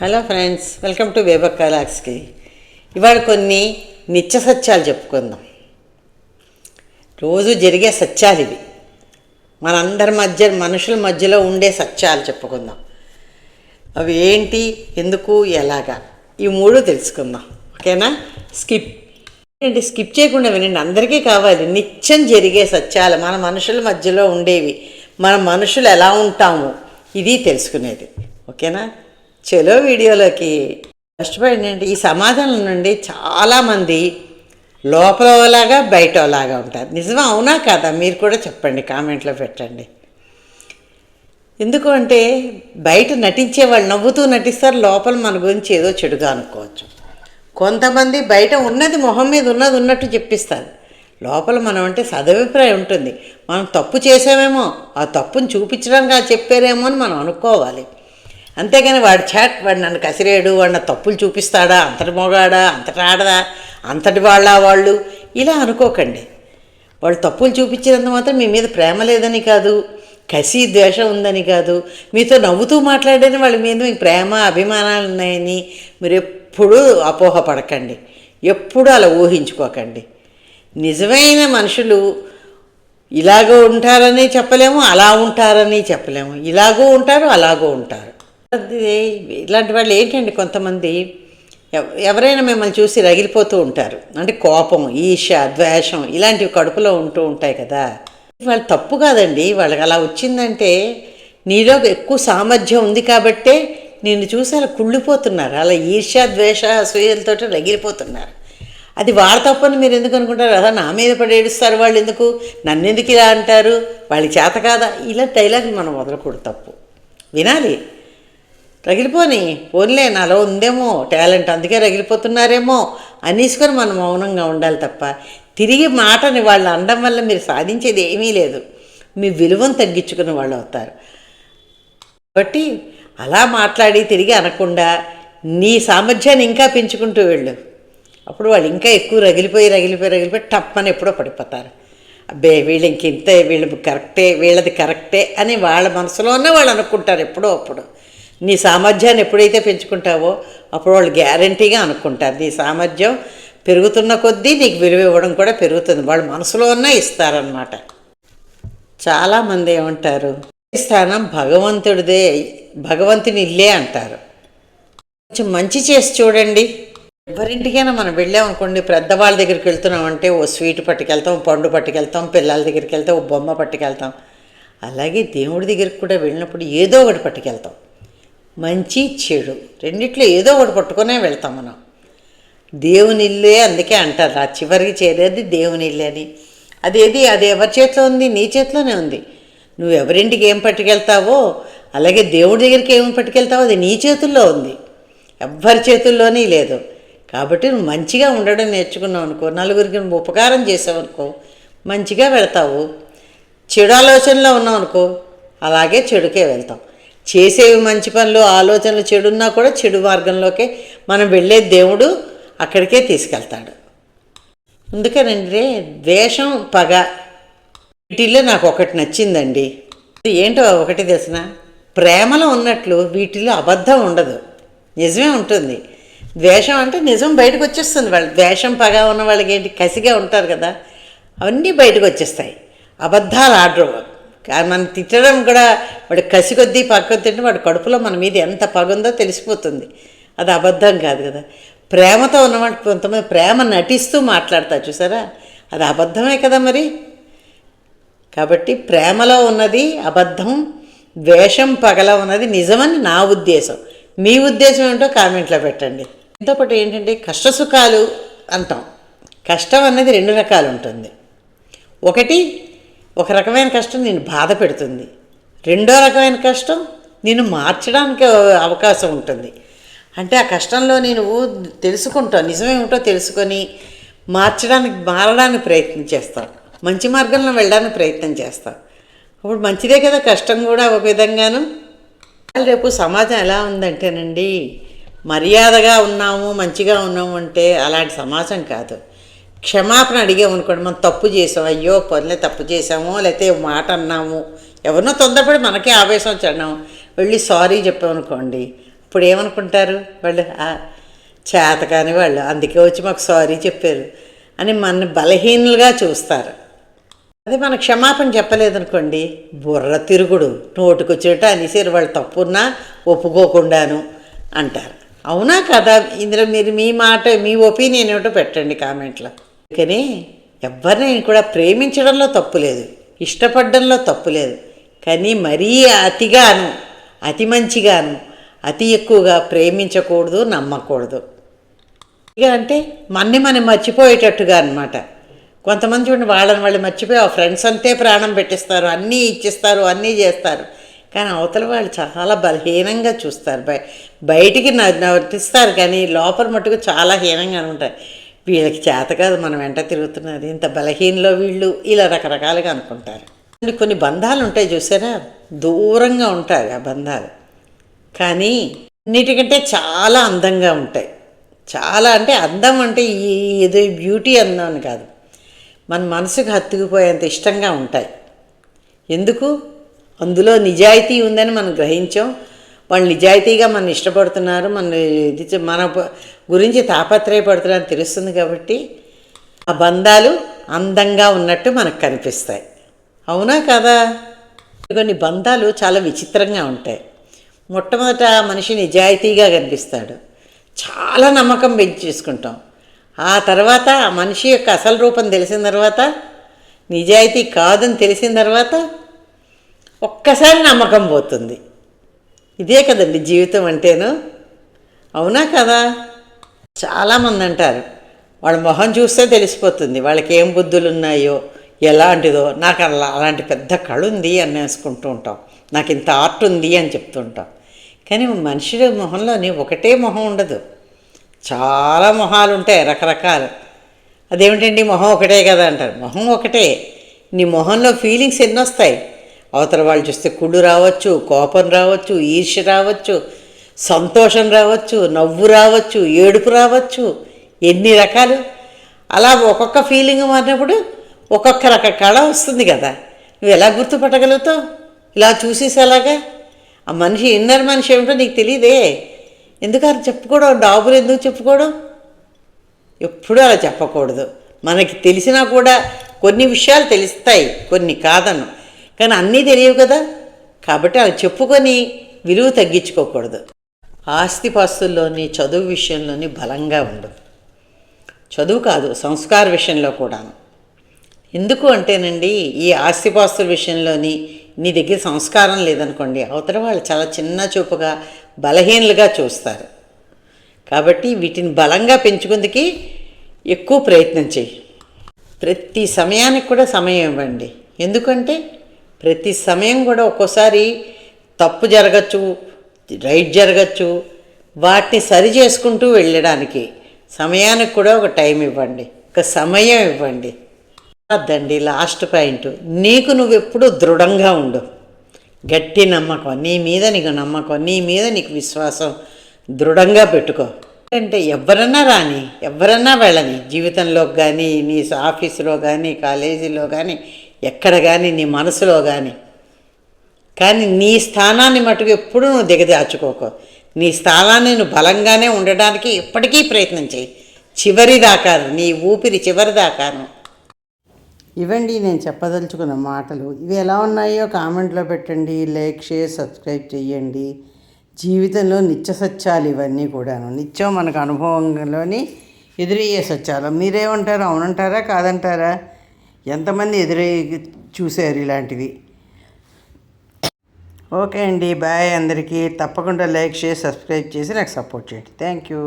Hello friends welcome to వేబక్ కలాక్స్కి ఇవాళ కొన్ని నిత్య సత్యాలు చెప్పుకుందాం. రోజు జరిగే సత్యాలు ఇవి. మనందరి మధ్య మనుషుల మధ్యలో ఉండే సత్యాలు చెప్పుకుందాం. అవి ఏంటి? ఎందుకు? ఎలాగా? ఈ మూడు తెలుసుకుందాం. ఓకేనా? స్కిప్. ఏంటి? స్కిప్ చేయకుండా వినండి. అందరికీ కావాలి. నిత్యం జరిగే సత్యాలు మన మనుషుల మధ్యలో ఉండేవి మన మనుషులు ఎలా ఉంటాము ఇది తెలుసుకునేది. ఓకేనా? చలో వీడియోలోకి కష్టపడండి ఈ సమాధానం నుండి చాలామంది లోపలలాగా బయటలాగా ఉంటారు. నిజం అవునా కాదా? మీరు కూడా చెప్పండి కామెంట్లో పెట్టండి. ఎందుకు అంటే బయట నటించే వాళ్ళు నవ్వుతూ నటిస్తారు. లోపల మన గురించి ఏదో చెడుగా అనుకోవచ్చు. కొంతమంది బయట ఉన్నది మొహం మీద ఉన్నది ఉన్నట్టు చెప్పిస్తారు. లోపల మనం అంటే సదభిప్రాయం ఉంటుంది. మనం తప్పు చేసామేమో ఆ తప్పుని చూపించడానికి అది చెప్పారేమో అని మనం అనుకోవాలి. అంతేగాని వాడి చాట్ వాడు నన్ను కసిరేడు వాడు నా తప్పులు చూపిస్తాడా అంతటి మొగాడా అంతటి ఆడదా అంతటి వాళ్ళ వాళ్ళు? ఇలా అనుకోకండి. వాళ్ళు తప్పులు చూపించినంత మాత్రం మీ మీద ప్రేమ లేదని కాదు కసి ద్వేషం ఉందని కాదు మీతో నవ్వుతూ మాట్లాడని వాళ్ళ మీద మీకు ప్రేమ అభిమానాలు ఉన్నాయని మీరు ఎప్పుడూ అపోహపడకండి. ఎప్పుడూ అలా ఊహించుకోకండి. నిజమైన మనుషులు ఇలాగో ఉంటారని చెప్పలేము అలా ఉంటారని చెప్పలేము. ఇలాగో ఉంటారు అలాగో ఉంటారు. ఇలాంటి వాళ్ళు ఏంటండి కొంతమంది? ఎవ- ఎవరైనా మిమ్మల్ని చూసి రగిలిపోతూ ఉంటారు. అంటే కోపం ఈర్ష ద్వేషం ఇలాంటివి కడుపులో ఉంటూ ఉంటాయి కదా. వాళ్ళు తప్పు కాదండి. వాళ్ళకి అలా వచ్చిందంటే నీలో ఎక్కువ సామర్థ్యం ఉంది కాబట్టే నిన్ను చూసి అలా కుళ్ళిపోతున్నారు. అలా ఈర్ష ద్వేష అసూయలతో రగిలిపోతున్నారు. అది వాళ్ళ తప్పని మీరు ఎందుకు అనుకుంటారు? అలా నా మీద పడి ఏడుస్తారు వాళ్ళు ఎందుకు? నన్ను ఎందుకు ఇలా అంటారు? వాళ్ళ చేత కాదా? ఇలా డైలాగ్ మనం వదలకూడదు తప్పు. వినాలి. రగిలిపోని. పోన్లే నాలో ఉందేమో టాలెంట్ అందుకే రగిలిపోతున్నారేమో అనేసుకొని మనం మౌనంగా ఉండాలి తప్ప తిరిగి మాటని వాళ్ళు అనడం వల్ల మీరు సాధించేది ఏమీ లేదు. మీ విలువను తగ్గించుకున్న వాళ్ళు అవుతారు. కాబట్టి అలా మాట్లాడి తిరిగి అనకుండా నీ సామర్థ్యాన్ని ఇంకా పెంచుకుంటూ వెళ్ళు. అప్పుడు వాళ్ళు ఇంకా ఎక్కువ రగిలిపోయి రగిలిపోయి రగిలిపోయి టప్పని ఎప్పుడో పడిపోతారు. అబ్బే వీళ్ళు ఇంక ఇంతే వీళ్ళు కరెక్టే వీళ్ళది కరెక్టే అని వాళ్ళ మనసులోనే వాళ్ళు అనుకుంటారు ఎప్పుడో అప్పుడు. నీ సామర్థ్యాన్ని ఎప్పుడైతే పెంచుకుంటావో అప్పుడు వాళ్ళు గ్యారంటీగా అనుకుంటారు. నీ సామర్థ్యం పెరుగుతున్న కొద్దీ నీకు విలువ ఇవ్వడం కూడా పెరుగుతుంది. వాళ్ళు మనసులో ఉన్నా ఇస్తారనమాట చాలామంది ఏమంటారు "ఈ స్థానం భగవంతుడిదే భగవంతుని ఇల్లే అంటారు. కొంచెం మంచి చేసి చూడండి. ఎవరింటికైనా మనం వెళ్ళామనుకోండి పెద్దవాళ్ళ దగ్గరికి వెళ్తున్నామంటే ఓ స్వీట్ పట్టుకెళ్తాం పండు పట్టుకెళ్తాం పిల్లల దగ్గరికి వెళ్తాం ఓ బొమ్మ పట్టుకెళ్తాం. అలాగే దేవుడి దగ్గరికి కూడా వెళ్ళినప్పుడు ఏదో ఒకటి పట్టుకెళ్తాం. మంచి చెడు. రెండిట్లో ఏదో ఒకటి పట్టుకునే వెళ్తాం మనం. దేవుని ఇల్లే అందుకే అంటారు. ఆ చివరికి చేరేది దేవుని ఇల్లే అని. అదేది? అది ఎవరి చేతిలో ఉంది? నీ చేతిలోనే ఉంది. నువ్వు ఎవరింటికి ఏం పట్టుకెళ్తావో అలాగే దేవుడి దగ్గరికి ఏం పట్టుకెళ్తావో అది నీ చేతుల్లో ఉంది. ఎవ్వరి చేతుల్లోనే లేదు. కాబట్టి నువ్వు మంచిగా ఉండడం నేర్చుకున్నావు అనుకో నలుగురికి నువ్వు ఉపకారం చేసావు అనుకో మంచిగా వెళ్తావు. చెడు ఆలోచనలో ఉన్నావు అనుకో అలాగే చెడుకే వెళ్తాం చేసేవి మంచి పనులు ఆలోచనలు చెడున్నా కూడా చెడు మార్గంలోకే మనం వెళ్ళే దేవుడు అక్కడికే తీసుకెళ్తాడు. అందుకేనండి ద్వేషం పగ వీటిల్లో నాకు ఒకటి నచ్చిందండి. ఏంటో ఒకటి తెలిసిన ప్రేమలో ఉన్నట్లు వీటిలో అబద్ధం ఉండదు. నిజమే ఉంటుంది. ద్వేషం అంటే నిజం బయటకు వచ్చేస్తుంది. వాళ్ళు ద్వేషం పగ ఉన్న వాళ్ళకి ఏంటి కసిగా ఉంటారు కదా. అవన్నీ బయటకు వచ్చేస్తాయి. అబద్ధాలు ఆడరు. మనం తిట్టడం కూడా వాడు కసి కొద్దీ పక్క తింటే వాడి కడుపులో మన మీద ఎంత పగుందో తెలిసిపోతుంది. అది అబద్ధం కాదు కదా. ప్రేమతో ఉన్నవాడు కొంతమంది ప్రేమ నటిస్తూ మాట్లాడతా చూసారా? అది అబద్ధమే కదా మరి? కాబట్టి ప్రేమలో ఉన్నది అబద్ధం ద్వేషం పగల ఉన్నది నిజమని నా ఉద్దేశం. మీ ఉద్దేశం ఏంటో కామెంట్లో పెట్టండి. ఇంతోపాటు ఏంటంటే కష్టసుఖాలు అంటాం. కష్టం అనేది రెండు రకాలు ఉంటుంది. ఒకటి ఒక రకమైన కష్టం నేను బాధ పెడుతుంది. రెండో రకమైన కష్టం నేను మార్చడానికి అవకాశం ఉంటుంది. అంటే ఆ కష్టంలో నేను తెలుసుకుంటాను నిజమేమిటో తెలుసుకొని మార్చడానికి మారడానికి ప్రయత్నం చేస్తాను మంచి మార్గంలో వెళ్ళడానికి ప్రయత్నం చేస్తాను అప్పుడు మంచిదే కదా కష్టం కూడా ఒక విధంగాను. రేపు సమాజం ఎలా ఉందంటేనండి మర్యాదగా ఉన్నాము మంచిగా ఉన్నాము అంటే అలాంటి సమాజం కాదు. క్షమాపణ అడిగామనుకోండి మనం తప్పు చేసాం అయ్యో పనులే తప్పు చేసాము లేకపోతే మాట అన్నాము. ఎవరినో తొందరపడి మనకే ఆవేశం వచ్చి వెళ్ళి సారీ చెప్పామనుకోండి ఇప్పుడు ఏమనుకుంటారు వాళ్ళు? చేత కాని వాళ్ళు అందుకే వచ్చి మాకు సారీ చెప్పారు అని మన బలహీనులుగా చూస్తారు. అదే మన క్షమాపణ చెప్పలేదనుకోండి బుర్ర తిరుగుడు నోటుకొచ్చేట అనేసారు వాళ్ళు తప్పున్నా ఒప్పుకోకుండాను అంటారు. అవునా కదా? ఇందులో మీరు మీ మాట మీ ఒపీనియన్ ఏమిటో పెట్టండి కామెంట్లో. కానీ ఎవరిని కూడా ప్రేమించడంలో తప్పు లేదు ఇష్టపడడంలో తప్పు లేదు. కానీ మరీ అతిగాను అతి మంచిగాను అతి ఎక్కువగా ప్రేమించకూడదు నమ్మకూడదు. ఇక అంటే మన్ని మనం మర్చిపోయేటట్టుగా అనమాట కొంతమంది చూడండి వాళ్ళని వాళ్ళు మర్చిపోయి ఆ ఫ్రెండ్స్ అంతే ప్రాణం పెట్టిస్తారు అన్నీ ఇచ్చిస్తారు అన్నీ చేస్తారు. కానీ అవతల వాళ్ళు చాలా బలహీనంగా చూస్తారు. బయటికి నవర్తిస్తారు నటిస్తారు కానీ లోపల మటుకు చాలా హీనంగా ఉంటారు. వీళ్ళకి చేత కాదు మనం వెంట తిరుగుతున్నది. ఇంత బలహీనలో వీళ్ళు ఇలా రకరకాలుగా అనుకుంటారు. కొన్ని కొన్ని బంధాలు ఉంటాయి చూసారా? దూరంగా ఉంటాయి ఆ బంధాలు. కానీ అన్నిటికంటే చాలా అందంగా ఉంటాయి. చాలా అంటే అందం అంటే ఈ ఏదో బ్యూటీ అందం అని కాదు. మన మనసుకు హత్తుకుపోయేంత ఇష్టంగా ఉంటాయి. ఎందుకు? అందులో నిజాయితీ ఉందని మనం గ్రహించాం. వాళ్ళు నిజాయితీగా మన ఇష్టపడుతున్నారు. మన ఇది మన గురించి తాపత్రయపడుతున్నారు తెలుస్తుంది కాబట్టి ఆ బంధాలు అందంగా ఉన్నట్టు మనకు కనిపిస్తాయి. అవునా కదా? కొన్ని బంధాలు చాలా విచిత్రంగా ఉంటాయి. మొట్టమొదట ఆ మనిషి నిజాయితీగా కనిపిస్తాడు. చాలా నమ్మకం పెంచేసుకుంటాం. ఆ తర్వాత ఆ మనిషి యొక్క అసలు రూపం తెలిసిన తర్వాత నిజాయితీ కాదని తెలిసిన తర్వాత ఒక్కసారి నమ్మకం పోతుంది. ఇదే కదండి జీవితం అంటేను. అవునా కదా? చాలామంది అంటారు వాళ్ళ మొహం చూస్తే తెలిసిపోతుంది. వాళ్ళకి ఏం బుద్ధులు ఉన్నాయో ఎలాంటిదో. నాకు అలా అలాంటి పెద్ద కళ ఉంది అని వేసుకుంటూ ఉంటాం. నాకు ఇంత ఆర్ట్ ఉంది అని చెప్తుంటాం కానీ మనిషి మొహంలోని ఒకటే మొహం ఉండదు. చాలా మొహాలు ఉంటాయి రకరకాలు. అదేమిటండి? మొహం ఒకటే కదా అంటారు. మొహం ఒకటే. నీ మొహంలో ఫీలింగ్స్ ఎన్నొస్తాయి? అవతల వాళ్ళు చూస్తే కుళ్ళు రావచ్చు కోపం రావచ్చు ఈర్ష్య రావచ్చు సంతోషం రావచ్చు నవ్వు రావచ్చు ఏడుపు రావచ్చు ఎన్ని రకాలు. అలా ఒక్కొక్క ఫీలింగ్ మారినప్పుడు ఒక్కొక్క రక కళ వస్తుంది కదా. నువ్వు ఎలా గుర్తుపట్టగలుగుతావు? ఇలా చూసేసేలాగా ఆ మనిషి ఇన్నర్ మనిషి ఏమిటో నీకు తెలియదే. ఎందుకు చెప్పుకోవడం? డాబులు ఎందుకు చెప్పుకోవడం? ఎప్పుడూ అలా చెప్పకూడదు. మనకి తెలిసినా కూడా కొన్ని విషయాలు తెలుస్తాయి కొన్ని కాదను. కానీ అన్నీ తెలియవు కదా. కాబట్టి అలా చెప్పుకొని విలువ తగ్గించుకోకూడదు. ఆస్తిపాస్తుల్లోని చదువు విషయంలోని బలంగా ఉండు. చదువు కాదు సంస్కార విషయంలో కూడాను. ఎందుకు అంటేనండి ఈ ఆస్తిపాస్తుల విషయంలోని నీ దగ్గర సంస్కారం లేదనుకోండి అవతల వాళ్ళు చాలా చిన్న చూపుగా బలహీనలుగా చూస్తారు. కాబట్టి వీటిని బలంగా పెంచుకుందుకి ఎక్కువ ప్రయత్నం చేయి ప్రతి సమయానికి కూడా సమయం ఇవ్వండి. ఎందుకంటే ప్రతి సమయం కూడా ఒక్కోసారి తప్పు జరగచ్చు రైడ్ జరగచ్చు. వాటిని సరి చేసుకుంటూ వెళ్ళడానికి సమయానికి కూడా ఒక టైం ఇవ్వండి. ఒక సమయం ఇవ్వండి. అదండి లాస్ట్ పాయింట్. నీకు నువ్వు ఎప్పుడూ దృఢంగా ఉండు. గట్టి నమ్మకం నీ మీద నీకు నమ్మకం నీ మీద నీకు విశ్వాసం దృఢంగా పెట్టుకో. అంటే ఎవరన్నా రాని ఎవరన్నా వెళ్ళని జీవితంలోకి కానీ నీ ఆఫీసులో కానీ కాలేజీలో కానీ ఎక్కడ కానీ నీ మనసులో కానీ కానీ నీ స్థానాన్ని మటుకు ఎప్పుడూ నువ్వు దిగదాచుకోకు నీ స్థానాన్ని నువ్వు బలంగానే ఉండడానికి ఎప్పటికీ ప్రయత్నం చేయి. చివరిదాకాను నీ ఊపిరి చివరి దాకాను ఇవండి నేను చెప్పదలుచుకున్న మాటలు. ఇవి ఎలా ఉన్నాయో కామెంట్లో పెట్టండి లైక్ షేర్ సబ్స్క్రైబ్ చేయండి జీవితంలో నిత్య సత్యాలు ఇవన్నీ కూడాను. నిత్యం మనకు అనుభవంలోని ఎదురయ్యే సత్యాలు. మీరేమంటారు? అవునంటారా? కాదంటారా? ఎంతమంది ఎదురయ్యి చూశారు ఇలాంటివి? ఓకే అండి బాయ్ అందరికీ. తప్పకుండా లైక్ చేసి సబ్స్క్రైబ్ చేసి నాకు సపోర్ట్ చేయండి. Thank you.